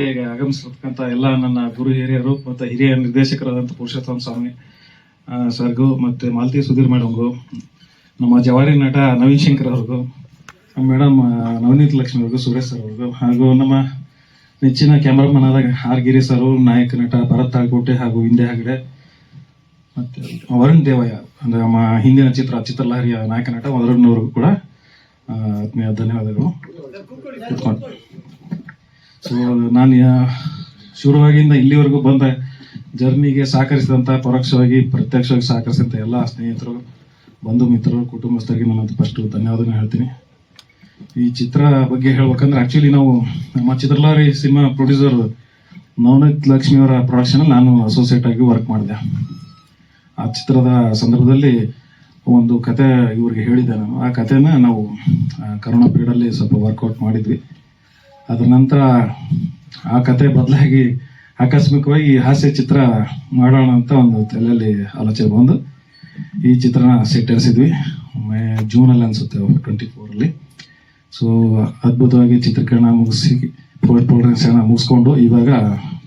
ಈಗ ಆಗಮಿಸಿರ್ತಕ್ಕಂಥ ಎಲ್ಲ ನನ್ನ ಗುರು ಹಿರಿಯರು ಮತ್ತು ಹಿರಿಯ ನಿರ್ದೇಶಕರಾದಂಥ ಪುರುಷೋತ್ತಮ ಸ್ವಾಮಿ ಸರ್ಗು ಮತ್ತು ಮಾಲತಿ ಸುಧೀರ್ ಮೇಡಮ್ಗೂ ನಮ್ಮ ಜವಾರಿ ನಟ ನವೀನ್ ಶಂಕರ್ ಅವ್ರಿಗೂ ಮೇಡಮ್ ನವನೀತ್ ಲಕ್ಷ್ಮಿ ಅವ್ರಿಗೂ, ಸುರೇಶ್ ಸರ್ ಅವ್ರಿಗೂ, ಹಾಗೂ ನಮ್ಮ ನೆಚ್ಚಿನ ಕ್ಯಾಮ್ರಾಮನ್ ಆದ ಆರ್ ಗಿರಿ ಸರ್ ನಾಯಕ ನಟ ಭರತ್ ತಾಳ್ಕೋಟೆ ಹಾಗೂ ಹಿಂದೆ ಹೆಗಡೆ, ಮತ್ತೆ ವರುಣ್ ದೇವಯ್ಯ, ಅಂದ್ರೆ ನಮ್ಮ ಹಿಂದಿನ ಚಿತ್ರ ಚಿತ್ರಲಹರಿಯ ನಾಯಕ ನಟ ವರುಣ್ ಅವ್ರಿಗೂ ಕೂಡ ಧನ್ಯವಾದಗಳು. ಸೊ ನಾನು ಶುರುವಾಗಿಂದ ಇಲ್ಲಿವರೆಗೂ ಬಂದ ಜರ್ನಿಗೆ ಸಹಕರಿಸಿದಂಥ ಪರೋಕ್ಷವಾಗಿ, ಪ್ರತ್ಯಕ್ಷವಾಗಿ ಸಹಕರಿಸಿದಂಥ ಎಲ್ಲ ಸ್ನೇಹಿತರು, ಬಂಧು ಮಿತ್ರರು, ಕುಟುಂಬಸ್ಥರಿಗೆ ನಾನು ಫಸ್ಟ್ ಧನ್ಯವಾದನ ಹೇಳ್ತೀನಿ. ಈ ಚಿತ್ರ ಬಗ್ಗೆ ಹೇಳ್ಬೇಕಂದ್ರೆ ಆಕ್ಚುಲಿ ನಾವು ನಮ್ಮ ಚಿತ್ರಲಾರಿ ಸಿನಿಮಾ ಪ್ರೊಡ್ಯೂಸರ್ ನವನೀತ್ ಲಕ್ಷ್ಮಿ ಅವರ ಪ್ರೊಡಕ್ಷನ್ ನಾನು ಅಸೋಸಿಯೇಟ್ ಆಗಿ ವರ್ಕ್ ಮಾಡಿದೆ. ಆ ಚಿತ್ರದ ಸಂದರ್ಭದಲ್ಲಿ ಒಂದು ಕತೆ ಇವ್ರಿಗೆ ಹೇಳಿದ್ದೆ ನಾನು. ಆ ಕಥೆನ ನಾವು ಕರೋನಾ ಪೀರಿಯಡಲ್ಲಿ ಸ್ವಲ್ಪ ವರ್ಕೌಟ್ ಮಾಡಿದ್ವಿ. ಅದರ ನಂತರ ಆ ಕತೆ ಬದಲಾಗಿ ಆಕಸ್ಮಿಕವಾಗಿ ಹಾಸ್ಯ ಚಿತ್ರ ಮಾಡೋಣ ಅಂತ ಒಂದು ತಲೆಯಲ್ಲಿ ಆಲೋಚನೆ ಬಂದು ಈ ಚಿತ್ರನ ಸೆಟ್ಟರಿಸಿದ್ವಿ ಮೇ ಜೂನಲ್ಲಿ ಅನಿಸುತ್ತೆ ಟ್ವೆಂಟಿ ಫೋರಲ್ಲಿ ಸೊ ಅದ್ಭುತವಾಗಿ ಚಿತ್ರೀಕರಣ ಮುಗಿಸಿ ಪೋಸ್ಟ್ ಪ್ರೊಡಕ್ಷನ್ ಮುಗಿಸ್ಕೊಂಡು ಇವಾಗ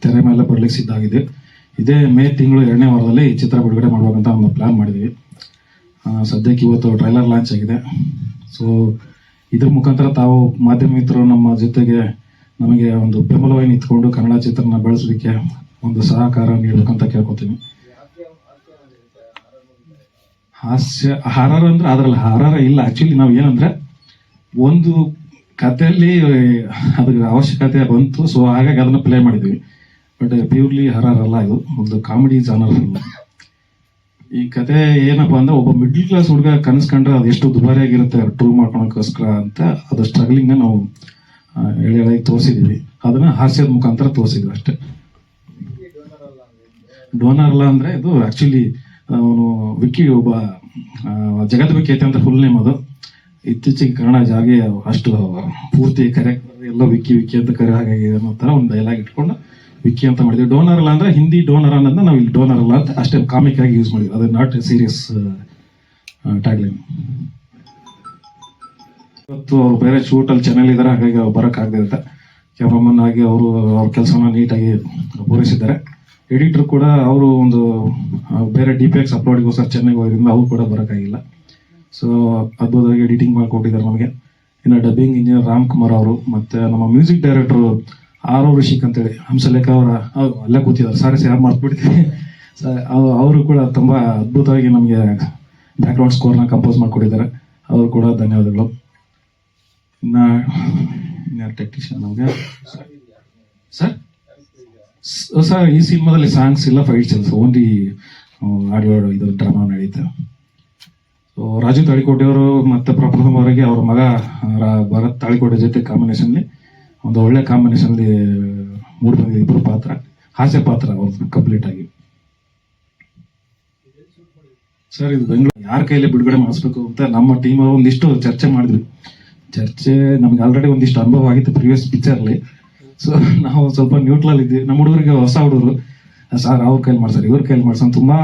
ತೆರೆ ಮೇಲೆ ಬರ್ಲಿಕ್ಕೆ ಸಿದ್ಧಾಗಿದೆ ಇದೇ ಮೇ ತಿಂಗಳು ಎರಡನೇ ವಾರದಲ್ಲಿ ಈ ಚಿತ್ರ ಬಿಡುಗಡೆ ಮಾಡಬೇಕಂತ ಒಂದು ಪ್ಲ್ಯಾನ್ ಮಾಡಿದ್ವಿ. ಸದ್ಯಕ್ಕೆ ಇವತ್ತು ಟ್ರೈಲರ್ ಲಾಂಚ್ ಆಗಿದೆ. ಸೊ ಇದ್ರ ಮುಖಾಂತರ ತಾವು ಮಾಧ್ಯಮ ಮಿತ್ರರು ನಮ್ಮ ಜೊತೆಗೆ ನಮಗೆ ಒಂದು ಬೆಂಬಲವಾಗಿ ನಿಂತ್ಕೊಂಡು ಕನ್ನಡ ಚಿತ್ರನ ಬೆಳೆಸೋದಕ್ಕೆ ಒಂದು ಸಹಕಾರ ನೀಡಬೇಕಂತ ಕೇಳ್ಕೊತೀನಿ. ಹಾಸ್ಯ, ಹರಾರ ಅಂದ್ರೆ ಅದ್ರಲ್ಲಿ ಹಾರಾರ ಇಲ್ಲ. ಆಕ್ಚುಲಿ ನಾವು ಏನಂದ್ರೆ ಒಂದು ಕತೆಯಲ್ಲಿ ಅದಕ್ಕೆ ಅವಶ್ಯಕತೆ ಬಂತು ಸೊ ಹಾಗಾಗಿ ಅದನ್ನ ಪ್ಲೇ ಮಾಡಿದ್ವಿ. ಬಟ್ ಪ್ಯೂರ್ಲಿ ಹರಾರಲ್ಲ ಅಲ್ಲ ಇದು. ಒಂದು ಕಾಮಿಡಿ ಜಾನರ್ ಈ ಕತೆ ಏನಪ್ಪಾ ಅಂದ್ರೆ ಒಬ್ಬ ಮಿಡ್ಲ್ ಕ್ಲಾಸ್ ಹುಡುಗ ಎಷ್ಟು ದುಬಾರಿ ಆಗಿರುತ್ತೆ ಟೂರ್ ಮಾಡ್ಕೊಳಕ್ಕೋಸ್ಕರ ಅಂತ ಅದು ಸ್ಟ್ರಗ್ಲಿಂಗ್ ನಾವು ಎಳೆಯಾಗಿ ತೋರಿಸಿದೀವಿ. ಅದನ್ನ ಹಾಸ್ಯದ ಮುಖಾಂತರ ತೋರಿಸಿದ್ವಿ ಅಷ್ಟೇ. ಡೋನರ್ ಅಲ್ಲ ಅಂದ್ರೆ ಇದು ಆಕ್ಚುಲಿ ಅವನು ವಿಕ್ಕಿ ಒಬ್ಬ ಜಗತ್ ವಿಕ್ಕಿ ಅಂತ ಫುಲ್ ನೇಮ್ ಅದು. ಇತ್ತೀಚೆಗೆ ಕನ್ನಡ ಜಾಗೆ ಅಷ್ಟು ಪೂರ್ತಿ ಕರೆಕ್ಟ್ ಎಲ್ಲ ವಿಕ್ಕಿ ವಿಕ್ಕಿ ಅಂತ ಕರೆ ಹಾಗಾಗಿ ಅನ್ನೋ ತರ ಒಂದು ಡೈಲಾಗ್ ಇಟ್ಕೊಂಡು ವಿಕ್ಕಿ ಅಂತ ಮಾಡಿದ್ವಿ. ಡೋನರ್ ಅಲ್ಲ ಅಂದ್ರೆ ಹಿಂದಿ ಡೋನರ್ ಅನ್ನೋದನ್ನ ನಾವು ಇಲ್ಲಿ ಡೋನರ್ ಅಲ್ಲ ಅಂತ ಅಷ್ಟೇ ಕಾಮಿಕ್ ಆಗಿ ಯೂಸ್ ಮಾಡಿದ್ವಿ. ಅದು ನಾಟ್ ಸೀರಿಯಸ್ ಟ್ಯಾಗ್ಲೈನ್ ಇವತ್ತು ಅವ್ರು ಬೇರೆ ಶೂಟ್ ಅಲ್ಲಿ ಚಾನೆಲ್ ಇದ್ದಾರೆ ಹಾಗಾಗಿ ಅವ್ರು ಬರಕ್ ಆಗದೆ ಅಂತ ಕ್ಯಾಮ್ರಾಮನ್ ಆಗಿ ಅವರು, ಅವ್ರ ಕೆಲಸನ ನೀಟಾಗಿ ಪೂರೈಸಿದ್ದಾರೆ. ಎಡಿಟರ್ ಕೂಡ ಅವರು ಒಂದು ಬೇರೆ ಡಿ ಪಿ ಎಕ್ಸ್ ಅಪ್ಲೋಡ್ಗೋಸ್ಕರ ಚೆನ್ನಾಗಿ ಹೋಗಿದ್ರಿಂದ ಅವ್ರು ಕೂಡ ಬರೋಕ್ಕಾಗಿಲ್ಲ ಸೊ ಅದ್ಭುತವಾಗಿ ಎಡಿಟಿಂಗ್ ಮಾಡಿಕೊಟ್ಟಿದ್ದಾರೆ ನಮಗೆ. ಇನ್ನು ಡಬ್ಬಿಂಗ್ ಇಂಜಿನಿಯರ್ ರಾಮ್ ಕುಮಾರ್ ಅವರು, ಮತ್ತೆ ನಮ್ಮ music director R O Rishik ಅಂತೇಳಿ, ಹಂಸಲೇಖ ಅವರ ಅಲ್ಲೇ ಕೂತಿದ್ದಾರೆ. ಸಾರಿ ಯಾರು ಮರ್ತ್ಬಿಟ್ಟಿದ್ದೀನಿ ಅವರು ಕೂಡ ತುಂಬಾ ಅದ್ಭುತವಾಗಿ ನಮಗೆ ಬ್ಯಾಕ್ಗ್ರೌಂಡ್ ಸ್ಕೋರ್ನ ಕಂಪೋಸ್ ಮಾಡಿಕೊಟ್ಟಿದ್ದಾರೆ. ಅವರು ಕೂಡ ಧನ್ಯವಾದಗಳು. ಇನ್ನ ಇನ್ಯಾರು ಟೆಕ್ನಿಷಿಯನ್ ನಮಗೆ. ಸರ್ ಸರ್ ಈ ಸಿನಿಮಾದಲ್ಲಿ ಸಾಂಗ್ಸ್ ಇಲ್ಲ ಫೈಟ್ಸ್ ಇಲ್ಲ ಓನ್ಲಿ ಆಡಿಯೋ, ಇದು ಡ್ರಾಮಾ ನಡೀತೆ. ಸೊ ರಾಜು ತಾಳಿಕೋಟೆಯವರು ಮತ್ತೆ ಪ್ರಪ್ರಥಮವರೆಗೆ ಅವರ ಮಗ ಭರತ್ ತಾಳಿಕೋಟೆ ಜೊತೆ ಕಾಂಬಿನೇಷನ್ ಒಂದು ಒಳ್ಳೆ ಕಾಂಬಿನೇಷನ್ ಮೂಡ್ ಬಂದಿದೆ ಇಬ್ಬರು ಪಾತ್ರ, ಹಾಸ್ಯ ಪಾತ್ರ ಅವ್ರದ್ದು ಕಂಪ್ಲೀಟ್ ಆಗಿ. ಸರ್, ಇದು ಬೆಂಗಳೂರು ಯಾರ ಕೈಯಲ್ಲಿ ಬಿಡುಗಡೆ ಮಾಡಿಸ್ಬೇಕು ಅಂತ ನಮ್ಮ ಟೀಮ್ ಒಂದಿಷ್ಟು ಚರ್ಚೆ ಮಾಡಿದ್ವಿ ಚರ್ಚೆ ನಮ್ಗೆ ಆಲ್ರೆಡಿ ಒಂದಿಷ್ಟು ಅನುಭವ ಆಗಿತ್ತು ಪ್ರಿವಿಯಸ್ ಪಿಕ್ಚರ್ಲಿ ಸೊ ನಾವು ಸ್ವಲ್ಪ ನ್ಯೂಟ್ರಲ್ ಇದ್ವಿ. ನಮ್ಮ ಹುಡುಗರಿಗೆ ಹೊಸ ಹುಡುಗರು. ಸರ್, ಅವ್ರ ಕೈಲಿ ಮಾಡ್ಸರ್ ಇವ್ರ ಕೈಲಿ ಮಾಡ್ಸೋಣ ತುಂಬಾ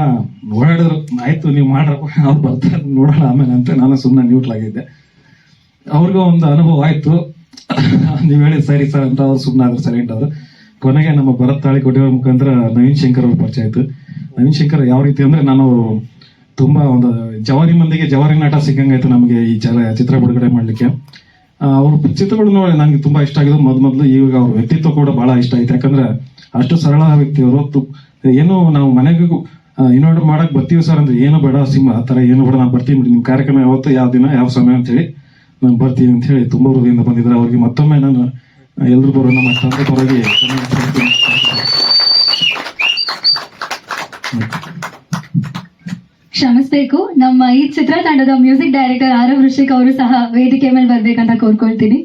ಓಡಾಡಿದ್ರು. ಆಯ್ತು, ನೀವು ಮಾಡ್ರಪ್ಪ ಅವ್ರು ಬರ್ತಾರೆ, ನೋಡೋಣ ಆಮೇಲೆ ಅಂತ ನಾನು ಸುಮ್ಮನೆ ನ್ಯೂಟ್ರಲ್ ಆಗಿದ್ದೆ. ಅವ್ರಿಗೂ ಒಂದು ಅನುಭವ ಆಯ್ತು. ನೀವು ಹೇಳಿದ್ ಸರಿ ಸರ್ ಅಂತ ಅವ್ರು ಸುಮ್ಮನೆ ಆದ್ರು ಸೈಲೆಂಟ್ ಆದ್ರು ಕೊನೆಗೆ ನಮ್ಮ ಭರತ್ ತಾಳಿ ಕೊಟ್ಟಿರೋ ಮುಖಾಂತರ ನವೀನ್ ಶಂಕರ್ ಅವ್ರ ಪರಿಚಯ ಆಯ್ತು. ನವೀನ್ ಶಂಕರ್ ಯಾವ ರೀತಿ ಅಂದ್ರೆ ನಾನು ತುಂಬಾ ಒಂದು ಜವಾರಿ ಮಂದಿಗೆ ಜವಾರಿ ನಾಟ ಸಿಕ್ಕಂಗಾಯ್ತು ನಮಗೆ ಈ ಚಲ ಚಿತ್ರ ಬಿಡುಗಡೆ ಮಾಡ್ಲಿಕ್ಕೆ. ಅವ್ರ ಚಿತ್ರಗಳು ನೋಡಿ ನನಗೆ ತುಂಬಾ ಇಷ್ಟ ಆಗಿದ್ದು ಮೊದ್ ಮೊದಲು ಈಗ ಅವ್ರ ವ್ಯಕ್ತಿತ್ವ ಕೂಡ ಬಹಳ ಇಷ್ಟ ಆಯ್ತು. ಯಾಕಂದ್ರೆ ಅಷ್ಟು ಸರಳ ವ್ಯಕ್ತಿ ಅವರು ತು- ಏನು ನಾವು ಮನೆಗೂ ಇನ್ವರ್ಟ್ ಮಾಡಕ್ ಬರ್ತೀವಿ ಸರ್ ಅಂದ್ರೆ ಏನು ಬೇಡ ಸಿಂಹ, ಆ ತರ ಏನು ಬೇಡ, ನಾನು ಬರ್ತೀನಿ ಬಿಡಿ. ನಿಮ್ ಕಾರ್ಯಕ್ರಮ ಯಾವತ್ತು ಯಾವ ದಿನ, ಯಾವ ಸಮಯ ಅಂತ ಹೇಳಿ ನಾನು ಬರ್ತೀನಿ ಅಂತ ಹೇಳಿ ತುಂಬಾ ಹೃದಯದಿಂದ ಬಂದಿದ್ದಾರೆ. ಅವ್ರಿಗೆ ಮತ್ತೊಮ್ಮೆ ನಾನು ಎಲ್ರು ಬರೋ ನಮ್ಮ ತಂದೆ ಪರವಾಗಿ ಕ್ಷಮಿಸ್ಬೇಕು. ನಮ್ಮ ಈ ಚಿತ್ರತಂಡದ ಮ್ಯೂಸಿಕ್ ಡೈರೆಕ್ಟರ್ ಆರವ್ ಋಷಿಕ್ ಅವರು ಸಹ ವೇದಿಕೆ ಮೇಲೆ ಬರ್ಬೇಕಂತ ಕೋರ್ಕೊಳ್ತೀನಿ.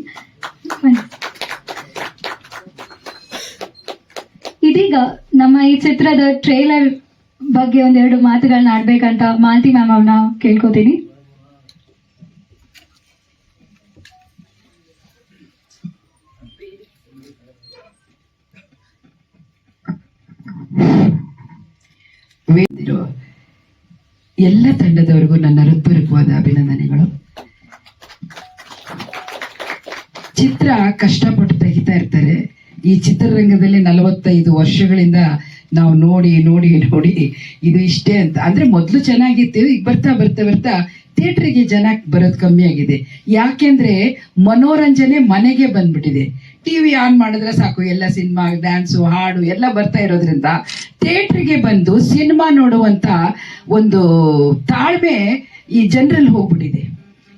ಇದೀಗ ನಮ್ಮ ಈ ಚಿತ್ರದ ಟ್ರೇಲರ್ ಬಗ್ಗೆ ಒಂದೆರಡು ಮಾತುಗಳನ್ನ ಆಡ್ಬೇಕಂತ ಮಾಲ್ತಿ ಮ್ಯಾಮ್ ಅವ್ರನ್ನ ಕೇಳ್ಕೊತೀನಿ. ಎಲ್ಲ ತಂಡದವರಿಗೂ ನನ್ನ ಹೃತ್ಪೂರ್ವಕವಾದ ಅಭಿನಂದನೆಗಳು. ಚಿತ್ರ ಕಷ್ಟಪಟ್ಟು ತೆಗಿತಾ ಇರ್ತಾರೆ. ಈ ಚಿತ್ರರಂಗದಲ್ಲಿ ನಲವತ್ತೈದು ವರ್ಷಗಳಿಂದ ನಾವು ನೋಡಿ ನೋಡಿ ನೋಡಿ, ಇದು ಇಷ್ಟೇ ಅಂತ. ಅಂದ್ರೆ ಮೊದಲು ಚೆನ್ನಾಗಿತ್ತು, ಈಗ ಬರ್ತಾ ಬರ್ತಾ ಬರ್ತಾ ಥಿಯೇಟ್ರಿಗೆ ಜನ ಬರೋದು ಕಮ್ಮಿ ಆಗಿದೆ. ಯಾಕೆಂದ್ರೆ ಮನೋರಂಜನೆ ಮನೆಗೆ ಬಂದ್ಬಿಟ್ಟಿದೆ. ಟಿವಿ ಆನ್ ಮಾಡಿದ್ರೆ ಸಾಕು, ಎಲ್ಲ ಸಿನಿಮಾ ಡ್ಯಾನ್ಸು ಹಾಡು ಎಲ್ಲ ಬರ್ತಾ ಇರೋದ್ರಿಂದ ಥಿಯೇಟ್ರಿಗೆ ಬಂದು ಸಿನಿಮಾ ನೋಡುವಂತ ಒಂದು ತಾಳ್ಮೆ ಈ ಜನರಲ್ಲಿ ಹೋಗ್ಬಿಟ್ಟಿದೆ.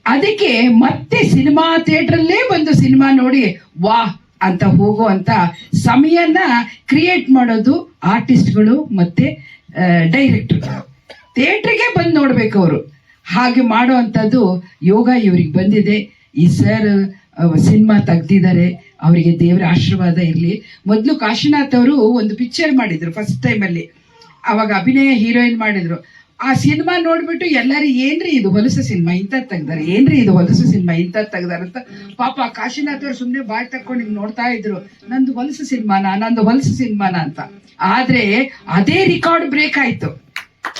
ಅದಕ್ಕೆ ಮತ್ತೆ ಸಿನಿಮಾ ಥಿಯೇಟ್ರಲ್ಲೇ ಬಂದು ಸಿನಿಮಾ ನೋಡಿ ವಾ ಅಂತ ಹೋಗುವಂತ ಸಮಯನ ಕ್ರಿಯೇಟ್ ಮಾಡೋದು ಆರ್ಟಿಸ್ಟ್ಗಳು ಮತ್ತೆ ಡೈರೆಕ್ಟರ್ ಥಿಯೇಟ್ರಿಗೆ ಬಂದು ನೋಡ್ಬೇಕು ಅವರು. ಹಾಗೆ ಮಾಡುವಂಥದ್ದು ಯೋಗ ಇವ್ರಿಗೆ ಬಂದಿದೆ. ಈ ಸರ್ ಸಿನಿಮಾ ತೆಗ್ದಿದ್ದಾರೆ. ಅವರಿಗೆ ದೇವರ ಆಶೀರ್ವಾದ ಇರಲಿ. ಮೊದಲು ಕಾಶಿನಾಥ್ ಅವರು ಒಂದು ಪಿಕ್ಚರ್ ಮಾಡಿದ್ರು ಫಸ್ಟ್ ಟೈಮಲ್ಲಿ ಅವಾಗ ಅಭಿನಯ ಹೀರೋಯಿನ್ ಮಾಡಿದ್ರು. ಆ ಸಿನಿಮಾ ನೋಡ್ಬಿಟ್ಟು ಎಲ್ಲರೂ, ಏನ್ರಿ ಇದು ಹೊಲಸು ಸಿನಿಮಾ? ಇಂತ ತೆಗ್ದಾರ. ಏನ್ರಿ ಇದು ಹೊಲಸು ಸಿನಿಮಾ? ಇಂತ ತೆಗ್ದಾರ? ಅಂತ ಪಾಪ ಕಾಶಿನಾಥ್ ಅವ್ರು ಸುಮ್ಮನೆ ಬಾಯ್ ತಕ್ಕೊಂಡು ಹಿಂಗ್ ನೋಡ್ತಾ ಇದ್ರು. ನಂದು ಹೊಲಸು ಸಿನಿಮಾನ? ನಂದು ಹೊಲಸು ಸಿನಿಮಾನ? ಅಂತ. ಆದ್ರೆ ಅದೇ ರೆಕಾರ್ಡ್ ಬ್ರೇಕ್ ಆಯ್ತು.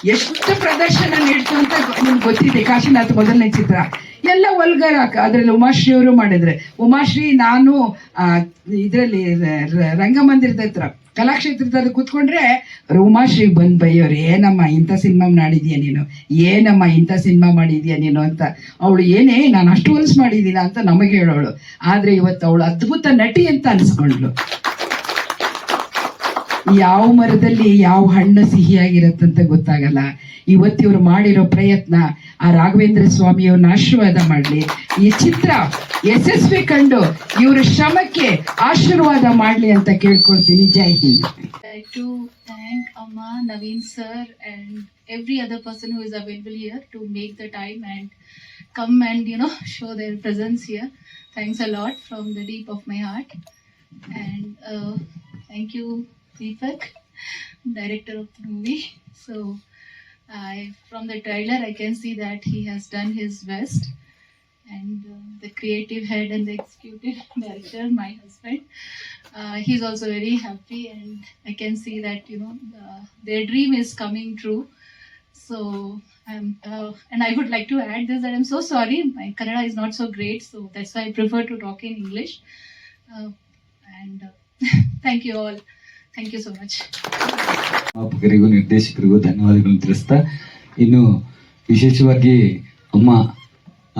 ಎಷ್ಟು ಪ್ರದರ್ಶನ ನೀಡ್ತು ಅಂತ ನಿಮ್ಗೆ ಗೊತ್ತಿದೆ ಕಾಶಿನಾಥ್ ಮೊದಲನೇ ಚಿತ್ರ. ಎಲ್ಲ ಒಲ್ಗರ ಅದ್ರಲ್ಲಿ ಉಮಾಶ್ರೀ ಅವರು ಮಾಡಿದ್ರೆ. ಉಮಾಶ್ರೀ, ನಾನು ಇದರಲ್ಲಿ ರಂಗಮಂದಿರದ ಹತ್ರ. ಕಲಾಕ್ಷೇತ್ರದಲ್ಲಿ ಕೂತ್ಕೊಂಡ್ರೆ ರೋಮಾಶ್ರೀ ಬಂದ್ ಬೈಯೋರು ಏನಮ್ಮ ಇಂಥ ಸಿನಿಮಾ ಮಾಡಿದ್ಯಾ ನೀನು? ಏನಮ್ಮ ಇಂಥ ಸಿನಿಮಾ ಮಾಡಿದ್ಯಾ ನೀನು? ಅಂತ ಅವಳು, ಏನೇ, ನಾನು ಅಷ್ಟು ಹೊಲ್ಸ್ ಮಾಡಿದ್ದೀನ? ಅಂತ ನಮಗೆ ಹೇಳೋಳು. ಆದ್ರೆ ಇವತ್ತು ಅವಳು ಅದ್ಭುತ ನಟಿ ಅಂತ ಅನ್ಸ್ಕೊಂಡ್ಲು ಯಾವ ಮರದಲ್ಲಿ ಯಾವ ಹಣ್ಣು ಸಿಹಿಯಾಗಿರತ್ತಂತ ಗೊತ್ತಾಗಲ್ಲ. ಇವತ್ತಿವ್ರು ಮಾಡಿರೋ ಪ್ರಯತ್ನ ಆ ರಾಘವೇಂದ್ರ ಸ್ವಾಮಿಯವ್ರನ್ನ ಆಶೀರ್ವಾದ ಮಾಡ್ಲಿ. ಈ ಚಿತ್ರ ಯಶಸ್ವಿ ಕಂಡು ಇವರ ಶ್ರಮಕ್ಕೆ ಆಶೀರ್ವಾದ ಮಾಡ್ಲಿ ಅಂತ ಕೇಳ್ಕೊಳ್ತೀನಿ. ಜೈ ಹಿಂದ್. ಟು ಥ್ಯಾಂಕ್ ಅಮ್ಮ Naveen sir and every every other person who is available to make the time and come and you know show show presence here thanks uh from the deep of my heart, and uh, thank you, Deepak, director of the movie. So, I from the trailer I can see that he has done his best. And uh, the creative head and the executive director, my husband, uh, he's also very happy. And i can see that you know the, their dream is coming true. So um, uh, and i would like to add this that i'm so sorry. My kannada is not so great. So that's why i prefer to talk in english. Uh, and uh, thank you all thank you so much ನಿರ್ದೇಶಕರಿಗೂ ಧನ್ಯವಾದಗಳನ್ನು ತಿಳಿಸ್ತಾ, ಇನ್ನು ವಿಶೇಷವಾಗಿ ಅಮ್ಮ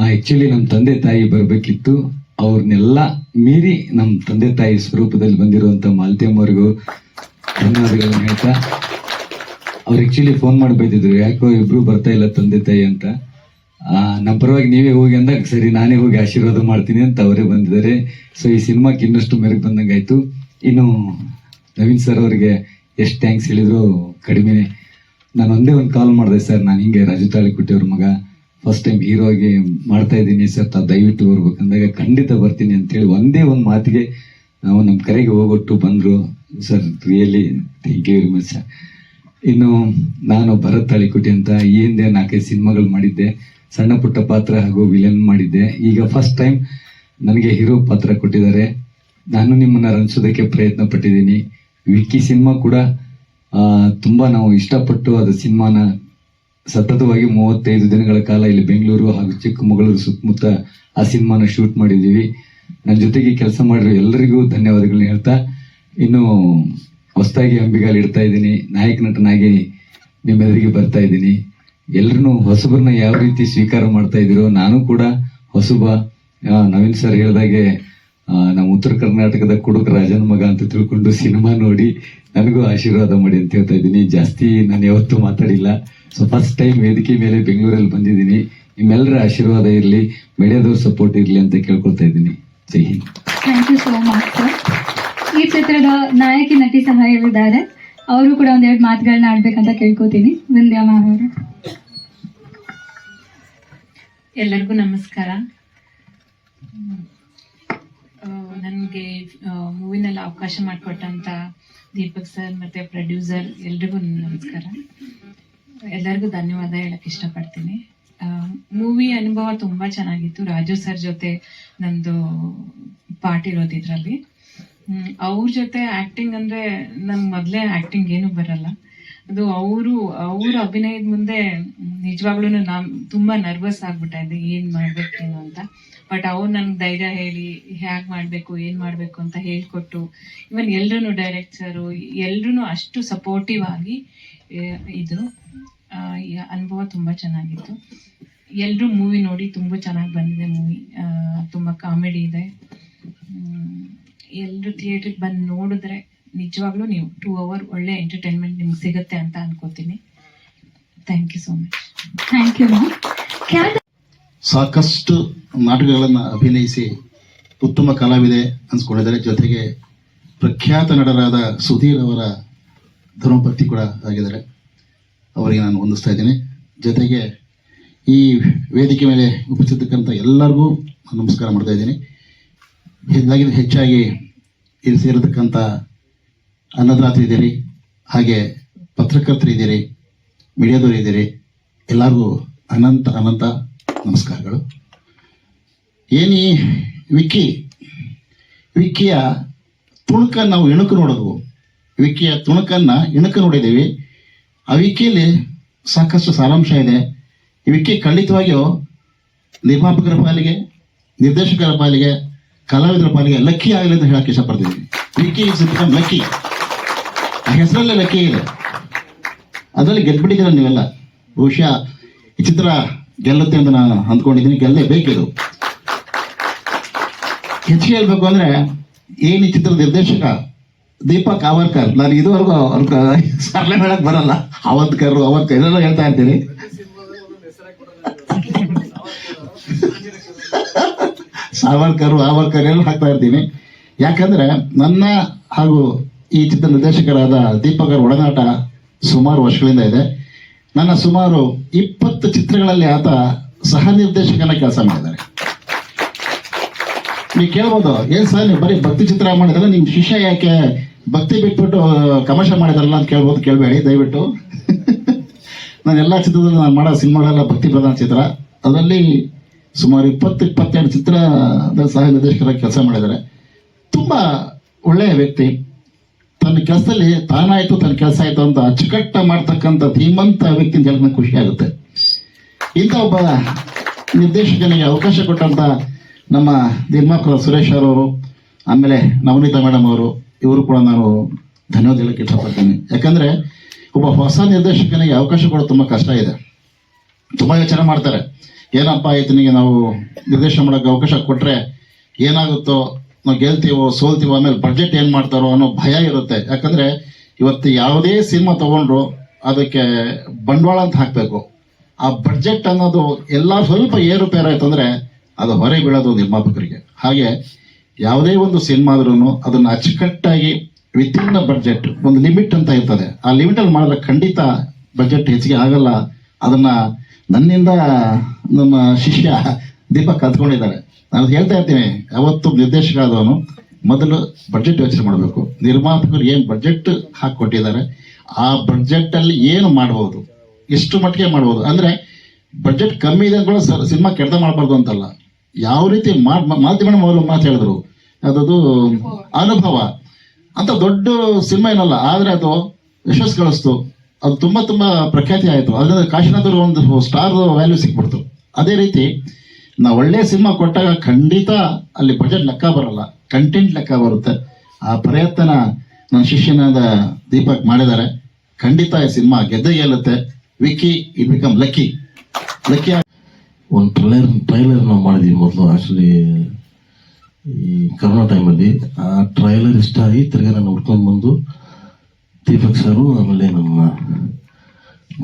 actually ನಮ್ಮ ತಂದೆ ತಾಯಿ ಬರಬೇಕಿತ್ತು. ಅವ್ರನ್ನೆಲ್ಲ ಮೀರಿ ನಮ್ಮ ತಂದೆ ತಾಯಿ ಸ್ವರೂಪದಲ್ಲಿ ಬಂದಿರುವಂತ ಅಮ್ಮವರಿಗೂ ಧನ್ಯವಾದಗಳನ್ನು ಹೇಳ್ತಾ, ಅವ್ರು ಆಕ್ಚುಲಿ ಫೋನ್ ಮಾಡಿ ಯಾಕೋ ಇಬ್ರು ಬರ್ತಾ ಇಲ್ಲ ತಂದೆ ತಾಯಿ ಅಂತ. ನಮ್ಮ ಪರವಾಗಿ ನೀವೇ ಹೋಗಿ ಅಂದಾಗ, ಸರಿ, ನಾನೇ ಹೋಗಿ ಆಶೀರ್ವಾದ ಮಾಡ್ತೀನಿ ಅಂತ ಅವರೇ ಬಂದಿದ್ದಾರೆ. ಸೊ ಈ ಸಿನಿಮಾಕ್ಕೆ ಇನ್ನಷ್ಟು ಮೆರಗು ಬಂದಂಗಾಯ್ತು. ಇನ್ನು ನವೀನ್ ಸರ್ ಅವರಿಗೆ ಎಷ್ಟು ಥ್ಯಾಂಕ್ಸ್ ಹೇಳಿದ್ರು? ಕಡಿಮೆನೆ ನಾನು ಒಂದೇ ಒಂದು ಕಾಲ್ ಮಾಡಿದೆ ಸರ್. ನಾನು ಹಿಂಗೆ ರಾಜು ತಾಳಿಕುಟ್ಟಿ ಅವ್ರ ಮಗ. ಫಸ್ಟ್ ಟೈಮ್ ಹೀರೋ ಆಗಿ ಮಾಡ್ತಾ ಇದ್ದೀನಿ ಸರ್. ತಾವು ದಯವಿಟ್ಟು ಬರ್ಬೇಕಂದಾಗ ಖಂಡಿತ ಬರ್ತೀನಿ ಅಂತೇಳಿ ಒಂದೇ ಒಂದು ಮಾತಿಗೆ ನಾವು ನಮ್ಮ ಕರೆಗೆ ಹೋಗೊಟ್ಟು ಬಂದರು. Sir really thank you very much sir ಇನ್ನು ನಾನು ಭರತ್ ತಾಳಿಕುಟಿ ಅಂತ ಈ ಹಿಂದೆ ನಾಲ್ಕೈದು ಸಿನಿಮಾಗಳು ಮಾಡಿದ್ದೆ. ಸಣ್ಣ ಪುಟ್ಟ ಪಾತ್ರ ಹಾಗೂ ವಿಲನ್ ಮಾಡಿದ್ದೆ. ಈಗ ಫಸ್ಟ್ ಟೈಮ್ ನನಗೆ ಹೀರೋ ಪಾತ್ರ ಕೊಟ್ಟಿದ್ದಾರೆ. ನಾನು ನಿಮ್ಮನ್ನ ರಂಜಿಸೋದಕ್ಕೆ ಪ್ರಯತ್ನ ಪಟ್ಟಿದ್ದೀನಿ ವಿಕ್ಕಿ ಸಿನಿಮಾ ಕೂಡ ತುಂಬಾ ನಾವು ಇಷ್ಟಪಟ್ಟು ಅದು ಸಿನಿಮಾನ ಸತತವಾಗಿ ಮೂವತ್ತೈದು ದಿನಗಳ ಕಾಲ ಇಲ್ಲಿ ಬೆಂಗಳೂರು ಹಾಗೂ ಚಿಕ್ಕಮಗಳೂರು ಸುತ್ತಮುತ್ತ ಆ ಸಿನಿಮಾನ ಶೂಟ್ ಮಾಡಿದ್ದೀವಿ. ನನ್ನ ಜೊತೆಗೆ ಕೆಲಸ ಮಾಡಿರೋ ಎಲ್ಲರಿಗೂ ಧನ್ಯವಾದಗಳನ್ನ ಹೇಳ್ತಾ, ಇನ್ನು ಹೊಸದಾಗಿ ಅಂಬಿಗಾಲ್ ಇಡ್ತಾ ಇದ್ದೀನಿ. ನಾಯಕ ನಟನಾಗಿ ನಿಮ್ಮೆಲ್ಲರಿಗೆ ಬರ್ತಾ ಇದ್ದೀನಿ. ಎಲ್ಲರೂ ಹೊಸಬರನ್ನ ಯಾವ ರೀತಿ ಸ್ವೀಕಾರ ಮಾಡ್ತಾ ಇದ್ದೀರೋ, ನಾನು ಕೂಡ ಹೊಸಬ. ನವೀನ್ ಸರ್ ಹೇಳಿದಾಗೆ ನಮ್ಮ ಉತ್ತರ ಕರ್ನಾಟಕದ ಕುಡುಕ ರಾಜನ ಮಗ ಅಂತ ತಿಳ್ಕೊಂಡು ಸಿನಿಮಾ ನೋಡಿ ನನಗೂ ಆಶೀರ್ವಾದ ಮಾಡಿ ಅಂತ ಹೇಳ್ತಾ ಇದ್ದೀನಿ. ಜಾಸ್ತಿ ನಾನು ಯಾವತ್ತೂ ಮಾತಾಡಿಲ್ಲ. ಸೊ ಫಸ್ಟ್ ಟೈಮ್ ವೇದಿಕೆ ಮೇಲೆ ಬೆಂಗಳೂರಲ್ಲಿ ಬಂದಿದ್ದೀನಿ. ನಿಮ್ಮೆಲ್ಲರ ಆಶೀರ್ವಾದ ಇರಲಿ ಮೀಡಿಯಾದವ್ರ ಸಪೋರ್ಟ್ ಇರಲಿ ಅಂತ ಕೇಳ್ಕೊಳ್ತಾ ಇದ್ದೀನಿ. Jai Hind. Thank you so much sir ಈ ಚಿತ್ರದ ನಾಯಕಿ ನಟಿ ಸಹ ಹೇಳಿದ್ದಾರೆ. ಅವರು ಕೂಡ ಒಂದೆರಡು ಮಾತುಗಳನ್ನ ಆಡ್ಬೇಕಂತ ಕೇಳ್ಕೊತೀನಿ. ವಿಂದ್ಯಾ ಮ್ಯಾಮ್ ಅವರು ಎಲ್ಲರಿಗೂ ನಮಸ್ಕಾರ. ನನಗೆ ಮೂವಿನಲ್ಲಿ ಅವಕಾಶ ಮಾಡಿಕೊಟ್ಟಂತ ದೀಪಕ್ ಸರ್ ಮತ್ತೆ ಪ್ರೊಡ್ಯೂಸರ್ ಎಲ್ರಿಗೂ ನಮಸ್ಕಾರ. ಎಲ್ಲರಿಗೂ ಧನ್ಯವಾದ ಹೇಳಕ್ ಇಷ್ಟಪಡ್ತೀನಿ. ಮೂವಿ ಅನುಭವ ತುಂಬಾ ಚೆನ್ನಾಗಿತ್ತು. ರಾಜು ಸರ್ ಜೊತೆ ನಂದು ಪಾರ್ಟ್ ಇರೋದು ಇದರಲ್ಲಿ. ಅವ್ರ ಜೊತೆ ಆಕ್ಟಿಂಗ್ ಅಂದ್ರೆ ನಂಗೆ ಮೊದಲೇ ಆಕ್ಟಿಂಗ್ ಏನು ಬರಲ್ಲ. ಅದು ಅವರು ಅವ್ರ ಅಭಿನಯದ ಮುಂದೆ ನಿಜವಾಗ್ಲೂ ನಾನ್ ತುಂಬಾ ನರ್ವಸ್ ಆಗ್ಬಿಟ್ಟ ಇದ್ದೆ ಏನ್ ಮಾಡ್ಬೇಕೇನು ಅಂತ. ಬಟ್ ಅವ್ರು ನನ್ಗೆ ಧೈರ್ಯ ಹೇಳಿ ಹ್ಯಾಗ್ ಮಾಡ್ಬೇಕು ಏನ್ ಮಾಡ್ಬೇಕು ಅಂತ ಹೇಳ್ಕೊಟ್ಟು ಇವನ್ ಎಲ್ರು ಡೈರೆಕ್ಟ್ ಸರು ಎಲ್ರು ಅಷ್ಟು ಸಪೋರ್ಟಿವ್ ಆಗಿ ಇದ್ರು ಈ ಅನುಭವ ತುಂಬಾ ಚೆನ್ನಾಗಿತ್ತು. ಎಲ್ರು ಮೂವಿ ನೋಡಿ ತುಂಬಾ ಚೆನ್ನಾಗಿ ಬಂದಿದೆ ಮೂವಿ ತುಂಬಾ ಕಾಮಿಡಿ ಇದೆ. ಎಲ್ಲರೂ ಥಿಯೇಟ್ರಿಗೆ ಬಂದು ನೋಡಿದ್ರೆ ನಿಜವಾಗ್ಲೂ ನೀವು ಟೂ ಅವರ್ ಒಳ್ಳೆ ಎಂಟರ್ಟೈನ್ಮೆಂಟ್ ನಿಮ್ಗೆ ಸಿಗುತ್ತೆ ಅಂತ ಅನ್ಕೋತೀನಿ. Thank you so much thank you ಸಾಕಷ್ಟು ನಾಟಕಗಳನ್ನು ಅಭಿನಯಿಸಿ ಉತ್ತಮ ಕಲಾವಿದೆ ಅನ್ಸ್ಕೊಂಡಿದ್ದಾರೆ. ಜೊತೆಗೆ ಪ್ರಖ್ಯಾತ ನಟರಾದ ಸುಧೀರ್ ಅವರ ಧರ್ಮಪತ್ನಿ ಕೂಡ ಆಗಿದ್ದಾರೆ. ಅವರಿಗೆ ನಾನು ಹೊಂದಿಸ್ತಾ ಇದ್ದೀನಿ. ಜೊತೆಗೆ ಈ ವೇದಿಕೆ ಮೇಲೆ ಉಪಸ್ಥಿತಕ್ಕಂಥ ಎಲ್ಲರಿಗೂ ನಾನು ನಮಸ್ಕಾರ ಮಾಡ್ತಾ ಇದ್ದೀನಿ. ಹೆಚ್ಚಾಗಿ ಹೆಚ್ಚಾಗಿ ಇಲ್ಲಿ ಸೇರಿರ್ತಕ್ಕಂಥ ಅನ್ನದಾತರಿದ್ದೀರಿ ಹಾಗೆ ಪತ್ರಕರ್ತರಿದ್ದೀರಿ ಮೀಡಿಯಾದವರು ಇದ್ದೀರಿ, ಎಲ್ಲರಿಗೂ ಅನಂತ ಅನಂತ ನಮಸ್ಕಾರಗಳು. ಏನಿ ವಿಕ್ಕಿ ವಿಕ್ಕಿಯ ತುಣುಕನ್ನು ನಾವು ಇಣುಕು ನೋಡೋದು. ವಿಕ್ಕಿಯ ತುಣುಕನ್ನು ಇಣುಕು ನೋಡಿದ್ದೀವಿ. ಆ ವಿಕ್ಕಿಯಲ್ಲಿ ಸಾಕಷ್ಟು ಸಾರಾಂಶ ಇದೆ. ಈ ವಿಕ್ಕಿ ಖಂಡಿತವಾಗಿಯೂ ನಿರ್ಮಾಪಕರ ಪಾಲಿಗೆ, ನಿರ್ದೇಶಕರ ಪಾಲಿಗೆ, ಕಲಾವಿದರ ಪಾಲಿಗೆ ಲಕ್ಕಿ ಆಗಲಿ ಅಂತ ಹೇಳಕ್ಕೆ ಇಷ್ಟಪಡ್ತೀನಿ ವಿಕ್ಕಿ ಇಸ್ ಬಿಕಮ್ ಲಕ್ಕಿ ಹೆಸರಲ್ಲೇ ಲೆಕ್ಕ ಇದೆ. ಅದರಲ್ಲಿ ಗೆದ್ಬಿಟ್ಟಿದ್ದೀರ ನೀವೆಲ್ಲ? ಬಹುಶಃ ಈ ಚಿತ್ರ ಗೆಲ್ಲುತ್ತೆ ಅಂತ ನಾನು ಅಂದ್ಕೊಂಡಿದ್ದೀನಿ. ಗೆಲ್ಲೇ ಬೇಕಿದು. ಹೆಚ್ಚಿಗೆ ಹೇಳ್ಬೇಕು ಅಂದ್ರೆ ಏನು ಈ ಚಿತ್ರದ ನಿರ್ದೇಶಕ? ದೀಪಕ್ ಅವರ್ಕರ್ ನಾನು ಇದುವರೆಗೂ ಅವ್ರ ಸರ್ಲೆ ಹೇಳಕ್ ಬರಲ್ಲ. ಅವತ್ಕರ್ ಅವತ್ಕರ್ ಇದೆಲ್ಲ ಹೇಳ್ತಾ ಇರ್ತೀನಿ. ಸಾವರ್ಕರ್, ಆವರ್ಕರ್ ಎಲ್ಲ ಹಾಕ್ತಾ ಇರ್ತೀನಿ. ಯಾಕಂದ್ರೆ ನನ್ನ ಹಾಗೂ ಈ ಚಿತ್ರ ನಿರ್ದೇಶಕರಾದ ದೀಪಕರ್ ಒಡನಾಟ ಸುಮಾರು ವರ್ಷಗಳಿಂದ ಇದೆ. ನನ್ನ ಸುಮಾರು ಇಪ್ಪತ್ತು ಚಿತ್ರಗಳಲ್ಲಿ ಆತ ಸಹ ನಿರ್ದೇಶಕನ ಕೆಲಸ ಮಾಡಿದ್ದಾರೆ. ನೀವು ಕೇಳ್ಬೋದು, ಏನ್ ಸರ್ ನೀವು ಬರೀ ಭಕ್ತಿ ಚಿತ್ರ ಮಾಡಿದ್ರೆ ನಿಮ್ ಶಿಷ್ಯ ಯಾಕೆ ಭಕ್ತಿ ಬಿಟ್ಬಿಟ್ಟು ಕಮರ್ಷ ಮಾಡಿದಾರಲ್ಲ ಅಂತ ಕೇಳ್ಬೋದು, ಕೇಳಬೇಡಿ, ದಯವಿಟ್ಟು. ನಾನು ಎಲ್ಲ ಚಿತ್ರದಲ್ಲಿ ನಾನು ಮಾಡೋ ಸಿನಿಮಾಗಳೆಲ್ಲ ಭಕ್ತಿ ಪ್ರಧಾನ ಚಿತ್ರ. ಅದರಲ್ಲಿ ಸುಮಾರು ಇಪ್ಪತ್ತು, ಇಪ್ಪತ್ತೆರಡು ಚಿತ್ರದ ಸಹ ನಿರ್ದೇಶಕರ ಕೆಲಸ ಮಾಡಿದ್ದಾರೆ. ತುಂಬಾ ಒಳ್ಳೆಯ ವ್ಯಕ್ತಿ. ತನ್ನ ಕೆಲಸದಲ್ಲಿ ತಾನಾಯ್ತು ತನ್ನ ಕೆಲಸ ಆಯ್ತು ಅಂತ ಅಚ್ಚುಕಟ್ಟ ಮಾಡ್ತಕ್ಕಂಥ ಧೀಮಂತ ವ್ಯಕ್ತಿ ಜನ ಖುಷಿ ಆಗುತ್ತೆ. ಇಂಥ ಒಬ್ಬ ನಿರ್ದೇಶಕನಿಗೆ ಅವಕಾಶ ಕೊಟ್ಟಂತ ನಮ್ಮ ನಿರ್ಮಾಪಕ ಸುರೇಶ್ ಅವರು, ಆಮೇಲೆ ನವನೀತಾ ಮೇಡಮ್ ಅವರು, ಇವರು ಕೂಡ ನಾನು ಧನ್ಯವಾದ ಹೇಳಕ್ಕೆ ಇಷ್ಟಪಡ್ತೀನಿ ಯಾಕಂದ್ರೆ ಒಬ್ಬ ಹೊಸ ನಿರ್ದೇಶಕನಿಗೆ ಅವಕಾಶ ಕೊಡೋದು ತುಂಬಾ ಕಷ್ಟ ಇದೆ. ತುಂಬಾ ಯೋಚನೆ ಮಾಡ್ತಾರೆ. ಏನಪ್ಪ ನಿಮಗೆ ನಾವು ನಿರ್ದೇಶನ ಮಾಡೋಕೆ ಅವಕಾಶ ಕೊಟ್ಟರೆ ಏನಾಗುತ್ತೋ ನಾವು ಗೆಲ್ತೀವೋ, ಸೋಲ್ತೀವೋ, ಆಮೇಲೆ ಬಜೆಟ್ ಏನು ಮಾಡ್ತಾರೋ ಅನ್ನೋ ಭಯ ಇರುತ್ತೆ. ಯಾಕಂದರೆ ಇವತ್ತು ಯಾವುದೇ ಸಿನಿಮಾ ತೊಗೊಂಡ್ರು ಅದಕ್ಕೆ ಬಂಡವಾಳ ಅಂತ ಹಾಕಬೇಕು. ಆ ಬಡ್ಜೆಟ್ ಅನ್ನೋದು ಎಲ್ಲ ಸ್ವಲ್ಪ ಏರುಪೇರು ಆಯ್ತು ಅಂದರೆ ಅದು ಹೊರೆ ಬೀಳೋದು ನಿರ್ಮಾಪಕರಿಗೆ. ಹಾಗೆ ಯಾವುದೇ ಒಂದು ಸಿನಿಮಾ ಆದ್ರೂ ಅದನ್ನು ಅಚ್ಚುಕಟ್ಟಾಗಿ ವಿತಿನ್ ಬಡ್ಜೆಟ್ ಒಂದು ಲಿಮಿಟ್ ಅಂತ ಇರ್ತದೆ. ಆ ಲಿಮಿಟ್ ಅಲ್ಲಿ ಮಾಡಿದ್ರೆ ಖಂಡಿತ ಬಜೆಟ್ ಹೆಚ್ಚಿಗೆ ಆಗಲ್ಲ. ಅದನ್ನ ನನ್ನಿಂದ ನಮ್ಮ ಶಿಷ್ಯ ದೀಪಕ್ ಕಲ್ತ್ಕೊಂಡಿದ್ದಾರೆ ನಾನು ಹೇಳ್ತಾ ಇರ್ತೀನಿ, ಯಾವತ್ತು ನಿರ್ದೇಶಕ ಆದವನು ಮೊದಲು ಬಜೆಟ್ ಯೋಚನೆ ಮಾಡಬೇಕು. ನಿರ್ಮಾಪಕರು ಏನ್ ಹಾಕಿ ಕೊಟ್ಟಿದ್ದಾರೆ, ಆ ಬಜೆಟ್ ಅಲ್ಲಿ ಏನು ಮಾಡಬಹುದು ಎಷ್ಟು ಮಟ್ಟಿಗೆ ಮಾಡಬಹುದು ಅಂದ್ರೆ ಬಜೆಟ್ ಕಮ್ಮಿ ಇದೆ ಕೂಡ ಸಿನಿಮಾ ಕೆಡ್ದ ಮಾಡಬಾರ್ದು ಅಂತಲ್ಲ. ಯಾವ ರೀತಿ ಮಾಧ್ಯಮ ಮೊದಲು ಮಾತು ಹೇಳಿದ್ರು. ಅದದು ಅನುಭವ. ಅಂತ ದೊಡ್ಡ ಸಿನಿಮಾ ಏನಲ್ಲ, ಆದರೆ ಅದು ಯಶಸ್ಸು ಗಳಿಸ್ತು ಅದು ತುಂಬಾ ತುಂಬಾ ಪ್ರಖ್ಯಾತಿ ಆಯ್ತು. ಅದರಿಂದ ಕಾಶಿನಾಥರು ಒಂದು ಸ್ಟಾರ್ ವ್ಯಾಲ್ಯೂ ಸಿಕ್ಬಿಡ್ತು. ಅದೇ ರೀತಿ ನಾವು ಒಳ್ಳೆ ಸಿನಿಮಾ ಕೊಟ್ಟಾಗ ಖಂಡಿತ ಅಲ್ಲಿ ಬಜೆಟ್ ಲೆಕ್ಕ ಬರಲ್ಲ ಕಂಟೆಂಟ್ ಲೆಕ್ಕ ಬರುತ್ತೆ. ಆ ಪ್ರಯತ್ನ ನನ್ನ ಶಿಷ್ಯನಾದ ದೀಪಕ್ ಮಾಡಿದ್ದಾರೆ. ಖಂಡಿತ ಈ ಸಿನಿಮಾ ಗೆದ್ದ ಗೆಲ್ಲುತ್ತೆ. ವಿಕಿ ಇಟ್ ಬಿಕಮ್ ಲಕ್ಕಿ ಲಕ್ಕಿ ಒಂದು ಟ್ರೈಲರ್ ಟ್ರೈಲರ್ ನಾವು ಮಾಡಿದ್ವಿ ಮೊದಲು. ಆಕ್ಚುಲಿ ಈ ಕರೋನಾ ಟೈಮಲ್ಲಿ ಆ ಟ್ರೈಲರ್ ಇಷ್ಟ ಆಗಿ ತಿರ್ಗಿ ನಾನು ಹುಡ್ಕೊಂಡು ಬಂದು ದೀಪಕ್ ಸರು ಆಮೇಲೆ ನಮ್ಮ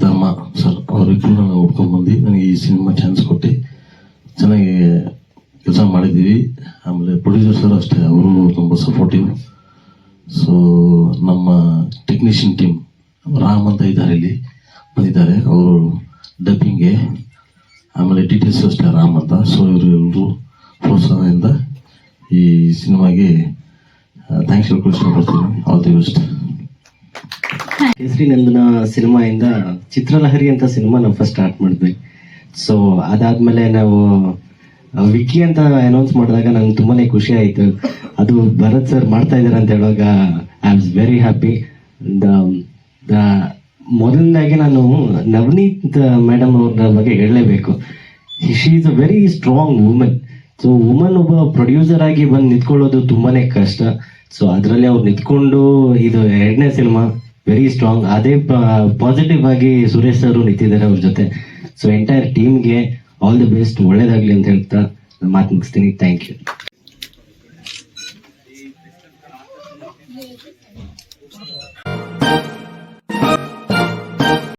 ಧರ್ಮ ಸರ್ ಅವರಿಬ್ಬರು ನಾನು ಹುಡ್ಕೊಂಡು ಬಂದು ನನಗೆ ಈ ಸಿನಿಮಾ ಚಾನ್ಸ್ ಕೊಟ್ಟು. ಚೆನ್ನಾಗಿ ಕೆಲಸ ಮಾಡಿದ್ದೀವಿ. ಆಮೇಲೆ ಪ್ರೊಡ್ಯೂಸರ್ಸರು ಅಷ್ಟೇ, ಅವರು ತುಂಬ ಸಪೋರ್ಟಿವ್ ಸೊ ನಮ್ಮ ಟೆಕ್ನಿಷಿಯನ್ ಟೀಮ್ ರಾಮ್ ಅಂತ ಇದ್ದಾರೆ ಇಲ್ಲಿ, ಬಂದಿದ್ದಾರೆ. ಅವರು ಡಬ್ಬಿಂಗ್ಗೆ ಆಮೇಲೆ ಡಿಟೇಲ್ಸ್ ಅಷ್ಟೇ, ರಾಮ್ ಅಂತ. ಸೊ ಇವರು ಎಲ್ಲರೂ ಪ್ರೋತ್ಸಾಹದಿಂದ ಈ ಸಿನಿಮಾಗೆ ಥ್ಯಾಂಕ್ಸ್ ಹೇಳ್ಕೊಂಡು ಆಲ್ ದಿ ಬೆಸ್ಟ್ ಕೇಸರಿ ನಂದನ ಸಿನಿಮಾಯಿಂದ ಚಿತ್ರಲಹರಿ ಅಂತ ಸಿನಿಮಾ ನಾವು ಫಸ್ಟ್ ಸ್ಟಾರ್ಟ್ ಮಾಡಿದ್ವಿ. ಸೊ ಅದಾದ್ಮೇಲೆ ನಾವು ವಿಕಿ ಅಂತ ಅನೌನ್ಸ್ ಮಾಡಿದಾಗ ನಂಗೆ ತುಂಬಾನೇ ಖುಷಿ ಆಯ್ತು. ಅದು ಭರತ್ ಸರ್ ಮಾಡ್ತಾ ಇದ್ದಾರೆ ಅಂತ ಹೇಳುವಾಗ I am very happy the, ಮೊದಲನೇದಾಗಿ ನಾನು ನವನೀತ್ ಮೇಡಮ್ ಅವ್ರ ಬಗ್ಗೆ ಹೇಳಲೇಬೇಕು. She is a very strong women so woman ಒಬ್ಬ ಪ್ರೊಡ್ಯೂಸರ್ ಆಗಿ ಬಂದು ನಿಂತ್ಕೊಳ್ಳೋದು ತುಂಬಾನೇ ಕಷ್ಟ. ಸೊ ಅದರಲ್ಲಿ ಅವ್ರು ನಿಂತ್ಕೊಂಡು ಇದು ಎರಡನೇ ಸಿನಿಮಾ ವೆರಿ ಸ್ಟ್ರಾಂಗ್ ಅದೇ ಪಾಸಿಟಿವ್ ಆಗಿ ಸುರೇಶ್ ಸರ್ ನಿಂತಿದ್ದಾರೆ ಅವ್ರ ಜೊತೆ. ಸೊ ಎಂಟೈರ್ ಟೀಮ್ಗೆ ಆಲ್ ದಿ ಬೆಸ್ಟ್ ಒಳ್ಳೇದಾಗ್ಲಿ ಅಂತ ಹೇಳ್ತಾ ಮಾತು ಮುಗಿಸ್ತೀನಿ. Thank you